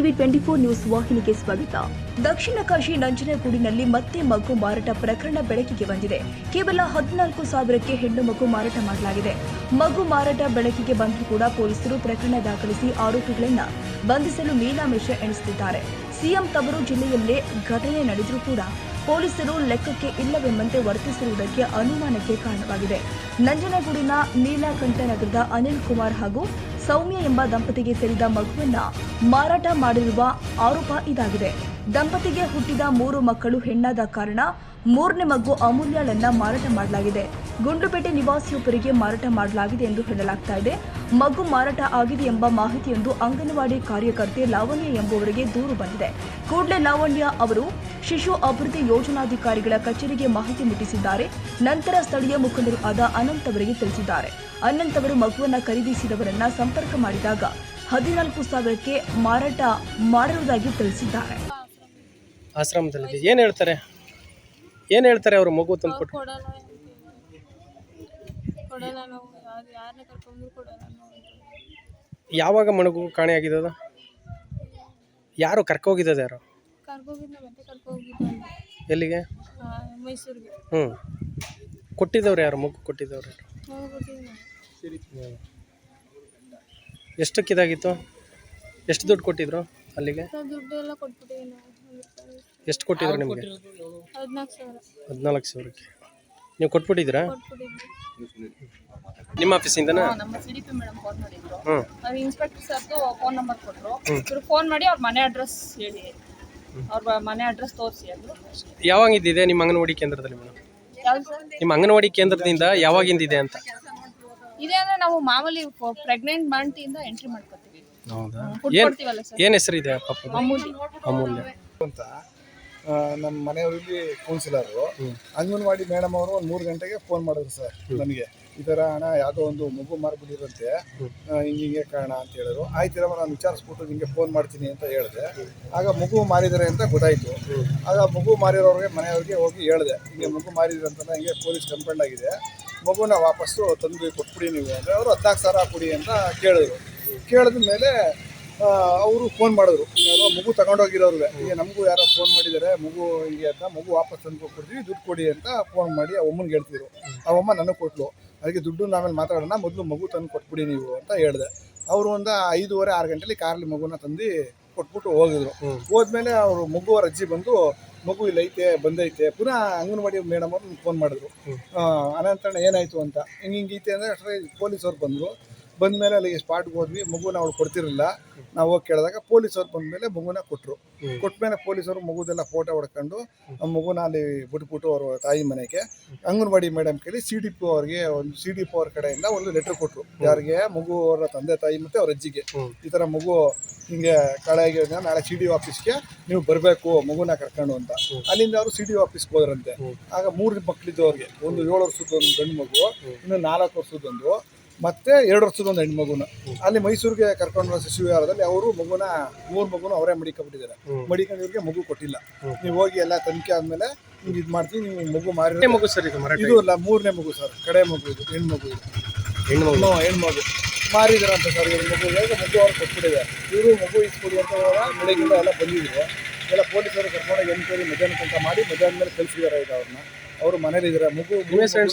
TV twenty four news ವಾಹಿನಿಗೆ ಸ್ವಾಗತ. ದಕ್ಷಿಣ ಕಾಶಿ ನಂಜನಗೂಡಿನಲ್ಲಿ ಮತ್ತೆ ಮಗು ಮಾರಾಟ ಪ್ರಕರಣ ಬೆಳಕಿಗೆ ಬಂದಿದೆ. ಕೇವಲ ಹದಿನಾಲ್ಕು ಸಾವಿರಕ್ಕೆ ಹೆಣ್ಣು ಮಗು ಮಾರಾಟ ಮಾಡಲಾಗಿದೆ. ಮಗು ಮಾರಾಟ ಬೆಳಕಿಗೆ ಬಂದರೂ ಕೂಡ ಪೊಲೀಸರು ಪ್ರಕರಣ ದಾಖಲಿಸಿ ಆರೋಪಿಗಳನ್ನು ಬಂಧಿಸಲು ಮೀನಾಮೇಷ ಎಣಿಸುತ್ತಿದ್ದಾರೆ. ಸಿಎಂ ತವರು ಜಿಲ್ಲೆಯಲ್ಲೇ ಘಟನೆ ನಡೆದರೂ ಕೂಡ ಪೊಲೀಸರು ಲೆಕ್ಕಕ್ಕೆ ಇಲ್ಲವೆಂಬಂತೆ ವರ್ತಿಸಿರುವುದಕ್ಕೆ ಅನುಮಾನಕ್ಕೆ ಕಾರಣವಾಗಿದೆ. ನಂಜನಗೂಡಿನ ನೀಲಕಂಠನಗರದ ಅನಿಲ್ ಕುಮಾರ್ ಹಾಗೂ ಸೌಮ್ಯ ಎಂಬ ದಂಪತಿಗೆ ಸೇರಿದ ಮಗುವನ್ನ ಮಾರಾಟ ಮಾಡಿರುವ ಆರೋಪ ಇದಾಗಿದೆ. ದಂಪತಿಗೆ ಹುಟ್ಟಿದ ಮೂರು ಮಕ್ಕಳು ಹೆಣ್ಣಾದ ಕಾರಣ ಮೂರನೇ ಮಗು ಅಮೂಲ್ಯಳನ್ನ ಮಾರಾಟ ಮಾಡಲಾಗಿದೆ. ಗುಂಡುಪೇಟೆ ನಿವಾಸಿಯೊಬ್ಬರಿಗೆ ಮಾರಾಟ ಮಾಡಲಾಗಿದೆ ಎಂದು ಹೇಳಲಾಗ್ತಾ ಇದೆ. ಮಗು ಮಾರಾಟ ಆಗಿದೆ ಎಂಬ ಮಾಹಿತಿಯೊಂದು ಅಂಗನವಾಡಿ ಕಾರ್ಯಕರ್ತೆ ಲಾವಣ್ಯ ಎಂಬುವರಿಗೆ ದೂರು ಬಂದಿದೆ. ಕೂಡಲೇ ಲಾವಣ್ಯ ಅವರು ಶಿಶು ಅಭಿವೃದ್ಧಿ ಯೋಜನಾಧಿಕಾರಿಗಳ ಕಚೇರಿಗೆ ಮಾಹಿತಿ ಮುಟ್ಟಿಸಿದ್ದಾರೆ. ನಂತರ ಸ್ಥಳೀಯ ಮುಖಂಡರು ಆದ ಅನಂತ್ ಅವರಿಗೆ ತಿಳಿಸಿದ್ದಾರೆ. ಅನಂತ್ ಅವರು ಮಗುವನ್ನ ಖರೀದಿಸಿದವರನ್ನ ಸಂಪರ್ಕ ಮಾಡಿದಾಗ ಹದಿನಾಲ್ಕು ಸಾವಿರಕ್ಕೆ ಮಾರಾಟ ಮಾಡಿರುವುದಾಗಿ ತಿಳಿಸಿದ್ದಾರೆ. ಆಶ್ರಮದಲ್ಲಿ ಏನು ಹೇಳ್ತಾರೆ? ಏನು ಹೇಳ್ತಾರೆ ಅವರು ಮಗು ತಂದು ಕೊಟ್ಟು ಕೊಡಲ್ಲ ಕೊಡಲ್ಲ ನಾವು ಯಾರು ಯಾರನ್ನ ಕರ್ಕೊಂಡ್ರು ಯಾವಾಗ ಮಣಗು ಕಾಣೆ ಆಗಿದ್ದದ ಯಾರು ಕರ್ಕೋಗಿದ್ದದ ಯಾರು? ಕರ್ಕೋಗಿದ್ದ ಮತ್ತೆ ಕರ್ಕೋಗಿದ್ದ ಎಲ್ಲಿಗೆ? ಮೈಸೂರಿಗೆ. ಹ್ಞೂ ಕೊಟ್ಟಿದ್ದವ್ರು ಯಾರು? ಮಗು ಕೊಟ್ಟಿದ್ದವ್ರು ಯಾರು? ಹೋಗ್ಬಿಟ್ಟಿವಿ ನಾವು ಹ್ಞೂ ಎಷ್ಟಕ್ಕೆ ಎಷ್ಟು ದುಡ್ಡು ಕೊಟ್ಟಿದ್ರು ಅಲ್ಲಿಗೆ? ನಾವು ದುಡ್ಡು ಎಲ್ಲ ಕೊಟ್ಬಿಟ್ಟಿವಿ ನಾವು ಎಷ್ಟು ಕೊಟ್ಟಿದ್ರು ನಿಮಗೆ? ಹದಿನಾಲ್ಕು ಸಾವಿರ. ಹದಿನಾಲ್ಕು ಸಾವಿರಕ್ಕೆ. ನೀವು ಕೊಟ್ಬಿಟ್ಟಿದ್ದೀರಾ? ಕೊಟ್ಬಿಟ್ಟಿದ್ವಿ ನಿಮ್ಮ ಆಫೀಸಿಂದನಾ? ನಮ್ಮ C D P madam phone ಮಾಡಿದ್ರು. ಹ್ಞೂ ಅವ್ರು ಇನ್ಸ್ಪೆಕ್ಟರ್ ಸರ್ದು ಫೋನ್ ನಂಬರ್ ಕೊಟ್ಟರು ಇವ್ರು ಫೋನ್ ಮಾಡಿ ಅವ್ರ ಮನೆ ಅಡ್ರೆಸ್ ಹೇಳಿ. ಅವ್ರ ಮನೆ ಅಡ್ರೆಸ್ ತೋರಿಸಿ ಅಂದ್ರು ಯಾವಾಗ ಇದ್ದಿದೆ ನಿಮ್ಮ ಅಂಗನವಾಡಿ ಕೇಂದ್ರದಲ್ಲಿ ಮೇಡಮ್? ಯಾವ್ದು ಸರ್? ನಿಮ್ಮ ಅಂಗನವಾಡಿ ಕೇಂದ್ರದಿಂದ ಯಾವಾಗಿಂದಿದೆ ಅಂತ? ಇದೆ ಅಂದ್ರೆ ನಾವು ಮಾಮೂಲಿ ಪ್ರೆಗ್ನೆಂಟ್ ಮಂಟಿಂದ ಎಂಟ್ರಿ ಮಾಡ್ಕೊತೀವಿ. ಹೌದಾ? ಫುಡ್ ಏನು ಕೊಡ್ತೀವಲ್ಲ ಸರ್? ಏನು ಹೆಸರಿದೆ ಮಾಮೂಲಿ ಅಮೂಲ್ಯ. ಅಂತ ಆ, ನಮ್ಮ ಮನೆಯವರಲ್ಲಿ ಕೌನ್ಸಿಲರ್ ಅಂಗನವಾಡಿ ಮೇಡಮ್ ಅವರು ಒಂದು ಮೂರು ಗಂಟೆಗೆ ಫೋನ್ ಮಾಡಿದ್ರು ಸರ್ ನನಗೆ. ಈ ಥರ ಹಣ ಯಾವುದೋ ಒಂದು ಮಗು ಮಾರ್ಬಿಟ್ಟಿರಂತೆ ಆ, ಹಿಂಗೆ ಹಿಂಗೆ ಕಾರಣ ಅಂತ ಹೇಳಿದ್ರು. ಆಯ್ತಿರಮ್ಮ ನಾನು ವಿಚಾರಿಸ್ಬಿಟ್ಟು ನಿಮಗೆ ಫೋನ್ ಮಾಡ್ತೀನಿ ಅಂತ ಹೇಳಿದೆ. ಆಗ ಮಗು ಮಾರಿದ್ದಾರೆ ಅಂತ ಗೊತ್ತಾಯಿತು. ಆಗ ಮಗು ಮಾರಿರೋರಿಗೆ ಮನೆಯವ್ರಿಗೆ ಹೋಗಿ ಹೇಳಿದೆ. ಹಿಂಗೆ ಮಗು ಮಾರಿದ್ರೆ ಅಂತ ಹಿಂಗೆ ಪೊಲೀಸ್ ಕಂಪ್ಲೇಂಟ್ ಆಗಿದೆ. ಮಗುನ ವಾಪಸ್ಸು ತಂದು ಕೊಟ್ಬಿಡಿ ನೀವು ಅಂದರೆ ಅವರು ಹದಿನಾಲ್ಕು ಸಾವಿರ ಕೊಡಿ ಅಂತ ಕೇಳಿದ್ರು. ಕೇಳಿದ ಮೇಲೆ ಅವರು ಫೋನ್ ಮಾಡಿದ್ರು. ಮಗು ತಗೊಂಡೋಗಿರೋರು ಈಗ ನಮಗೂ ಯಾರೋ ಫೋನ್ ಮಾಡಿದ್ದಾರೆ ಮಗು ಹಿಂಗೆ ಅಂತ ಮಗು ವಾಪಸ್ ತಂದು ಕೊಡ್ತೀವಿ ದುಡ್ಡು ಕೊಡಿ ಅಂತ ಫೋನ್ ಮಾಡಿ ಆ ಅಮ್ಮನಿಗೆ ಹೇಳ್ತಿದ್ರು. ಆ ಅಮ್ಮ ನನಗೆ ಕೊಟ್ಲು. ಅದಕ್ಕೆ ದುಡ್ಡು ಆಮೇಲೆ ಮಾತಾಡೋಣ ಮೊದಲು ಮಗು ತಂದು ಕೊಟ್ಬಿಡಿ ನೀವು ಅಂತ ಹೇಳಿದೆ. ಅವರು ಒಂದು ಐದೂವರೆ ಆರು ಗಂಟೆಲಿ ಕಾರಲ್ಲಿ ಮಗುನ ತಂದು ಕೊಟ್ಬಿಟ್ಟು ಹೋಗಿದ್ರು. ಹೋದ್ಮೇಲೆ ಅವರು ಮಗು ಅವ್ರ ಅಜ್ಜಿ ಬಂದು ಮಗು ಇಲ್ಲೈತೆ ಐತೆ ಬಂದೈತೆ. ಪುನಃ ಅಂಗನವಾಡಿ ಮೇಡಮ್ ಅವ್ರು ಫೋನ್ ಮಾಡಿದ್ರು. ಆ, ಅನಂತಣ್ಣ ಏನಾಯ್ತು ಅಂತ? ಹಿಂಗೆ ಹಿಂಗೈತೆ ಅಂದರೆ ಪೊಲೀಸವ್ರು ಬಂದರು. ಬಂದಮೇಲೆ ಅಲ್ಲಿಗೆ ಸ್ಪಾಟ್ಗೆ ಹೋದ್ವಿ ಮಗುನ ಅವ್ರು ಕೊಡ್ತಿರಲಿಲ್ಲ. ನಾವು ಹೋಗಿ ಕೇಳಿದಾಗ ಪೊಲೀಸವ್ರು ಬಂದಮೇಲೆ ಮಗುನ ಕೊಟ್ಟರು ಕೊಟ್ಮೇಲೆ ಪೊಲೀಸರು ಮಗುದೆಲ್ಲ ಫೋಟೋ ಹೊಡ್ಕೊಂಡು ಆ ಮಗುನ ಅಲ್ಲಿ ಬಿಟ್ಬಿಟ್ಟು ಅವರು ತಾಯಿ ಮನೆಗೆ ಅಂಗನವಾಡಿ ಮೇಡಮ್ ಕೇಳಿ ಸಿ ಡಿ ಪಿ ಅವ್ರಿಗೆ ಒಂದು ಸಿ ಡಿ ಪಿ ಅವ್ರ ಕಡೆಯಿಂದ ಒಂದು ಲೆಟ್ರ್ ಕೊಟ್ಟರು ಯಾರಿಗೆ? ಮಗು ಅವರ ತಂದೆ ತಾಯಿ ಮತ್ತು ಅವ್ರ ಅಜ್ಜಿಗೆ. ಈ ಥರ ಮಗು ಹಿಂಗೆ ಕಳೆ ಆಗಿರೋದ್ರಿಂದ ನಾಳೆ ಸಿ ಡಿ ಆಫೀಸ್ಗೆ ನೀವು ಬರಬೇಕು ಮಗುನ ಕರ್ಕೊಂಡು ಅಂತ. ಅಲ್ಲಿಂದ ಅವರು ಸಿ ಡಿ ಆಫೀಸ್ಗೆ ಹೋದ್ರಂತೆ. ಆಗ ಮೂರು ಮಕ್ಕಳಿದ್ದು ಅವ್ರಿಗೆ. ಒಂದು ಏಳು ವರ್ಷದ ಒಂದು ಗಂಡು ಮಗು ಇನ್ನು ನಾಲ್ಕು ವರ್ಷದೊಂದು ಮತ್ತೆ ಎರಡು ವರ್ಷದೊಂದು ಹೆಣ್ಣು ಮಗುನ. ಅಲ್ಲಿ ಮೈಸೂರಿಗೆ ಕರ್ಕೊಂಡು ಶಿಶುವಿಹಾರದಲ್ಲಿ ಶಿಶು ವಿಹಾರದಲ್ಲಿ ಅವರು ಮಗುನ ಮೂರು ಮಗುನ ಅವರೇ ಮಡಿಕೊಂಡ್ಬಿಟ್ಟಿದ್ದಾರೆ. ಮಡಿಕೊಂಡಿವ್ರಿಗೆ ಮಗು ಕೊಟ್ಟಿಲ್ಲ. ನೀವು ಹೋಗಿ ಎಲ್ಲ ತನಿಖೆ ಆದ್ಮೇಲೆ ನೀವು ಇದು ಮಾಡ್ತೀವಿ ನೀವು ಮಗು ಮಾರಿ ಮಗು ಸರ್ ಇದು ಇದು ಅಲ್ಲ ಮೂರನೇ ಮಗು ಸರ್. ಕಡೆ ಮಗು ಇದು ಹೆಣ್ಣು ಮಗು ಇದು. ಹೆಣ್ಣು ಮಗು. ಮಾರಿದೀರ ಅಂತ ಸರ್ ಇವ್ರ ಮಗು. ಹೇಗೆ ಮಗು ಅವ್ರು ಕೊಟ್ಬಿಟ್ಟಿದೆ ಇವರು ಮಗು ಇಸ್ಕೊಡಿ ಅಂತ ಹೇಳುವಾಗ ಬೆಳಗಿಂದ ಎಲ್ಲ ಬಂದಿದ್ರು. ಎಲ್ಲ ಪೊಲೀಸರು ಕರ್ಕೊಂಡೋಗಿ ಎನ್ಕ್ವೈರಿ ಮಧ್ಯಾಹ್ನ ಕಂತ ಮಾಡಿ ಮಧ್ಯಾಹ್ನ ಮೇಲೆ ಕಳಿಸಿದಾರೆ ಈಗ ಅವ್ರನ್ನ. ಅವರು ಮನೇಲಿದ್ದಾರೆ. ಮಗು ಸರ್?